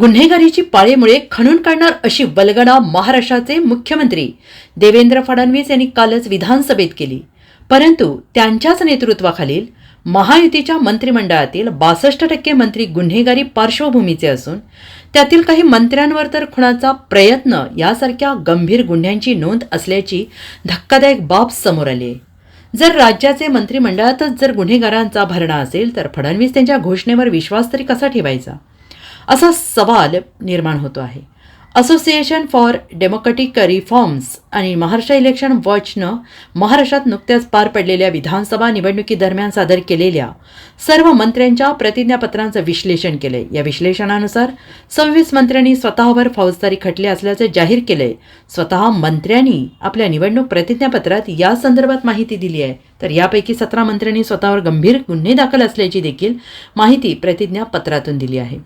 गुन्हेगारीची पाळीमुळे खणून काढणार अशी वल्गना महाराष्ट्राचे मुख्यमंत्री देवेंद्र फडणवीस यांनी कालच विधानसभेत केली. परंतु त्यांच्याच नेतृत्वाखालील महायुतीच्या मंत्रिमंडळातील बासष्ट टक्के मंत्री गुन्हेगारी पार्श्वभूमीचे असून त्यातील काही मंत्र्यांवर तर खुणाचा प्रयत्न यासारख्या गंभीर गुन्ह्यांची नोंद असल्याची धक्कादायक बाब समोर आली आहे. जर राज्याचे मंत्रिमंडळातच जर गुन्हेगारांचा भरणा असेल तर फडणवीस त्यांच्या घोषणेवर विश्वास तरी कसा ठेवायचा? असा सवाल निर्माण होतो आहे. असोसिएशन फॉर डेमोक्रेटिक रिफॉर्म्स आणि महाराष्ट्र इलेक्शन वॉचनं महाराष्ट्रात नुकत्याच पार पडलेल्या विधानसभा निवडणुकीदरम्यान सादर केलेल्या सर्व मंत्र्यांच्या प्रतिज्ञापत्रांचं विश्लेषण केलंय. या विश्लेषणानुसार सव्वीस मंत्र्यांनी स्वतःवर फौजदारी खटले असल्याचं जाहीर केलंय. स्वतः मंत्र्यांनी आपल्या निवडणूक प्रतिज्ञापत्रात या संदर्भात माहिती दिली आहे. तर यापैकी सतरा मंत्र्यांनी स्वतःवर गंभीर गुन्हे दाखल असल्याची देखील माहिती प्रतिज्ञापत्रातून दिली आहे.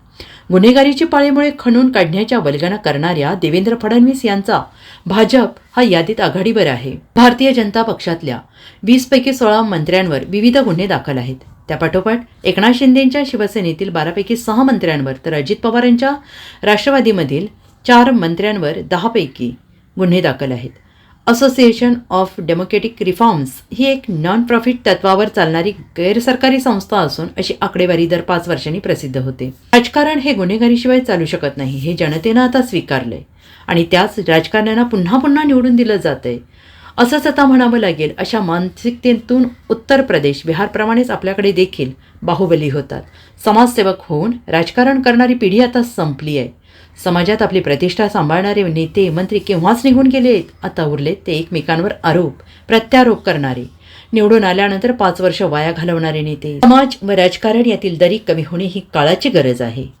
गुन्हेगारीची पाळीमुळे खणून काढण्याच्या वल्गना करणाऱ्या देवेंद्र फडणवीस यांचा भाजप हा यादीत आघाडीवर आहे. भारतीय जनता पक्षातल्या वीसपैकी सोळा मंत्र्यांवर विविध गुन्हे दाखल आहेत. त्यापाठोपाठ एकनाथ शिंदेंच्या शिवसेनेतील बारापैकी सहा मंत्र्यांवर तर अजित पवारांच्या राष्ट्रवादीमधील चार मंत्र्यांवर दहापैकी गुन्हे दाखल आहेत. असोसिएशन ऑफ डेमोक्रेटिक रिफॉर्म्स ही एक नॉन प्रॉफिट तत्वावर चालणारी गैरसरकारी संस्था असून अशी आकडेवारी दर पाच वर्षांनी प्रसिद्ध होते. राजकारण हे गुन्हेगारीशिवाय चालू शकत नाही हे जनतेनं आता स्वीकारलंय. आणि त्याच राजकारण्यांना पुन्हा पुन्हा निवडून दिलं जातंय. असंच आता म्हणावं लागेल अशा मानसिकतेतून उत्तर प्रदेश बिहारप्रमाणेच आपल्याकडे देखील बाहुबली होतात. समाजसेवक होऊन राजकारण करणारी पिढी आता संपली आहे. समाजात आपली प्रतिष्ठा सांभाळणारे नेते मंत्री केव्हाच निघून गेलेत आता उरलेत ते एकमेकांवर आरोप प्रत्यारोप करणारे. निवडून आल्यानंतर पाच वर्ष वाया घालवणारे नेते. समाज व राजकारण यातील दरी कमी होणे ही काळाची गरज आहे.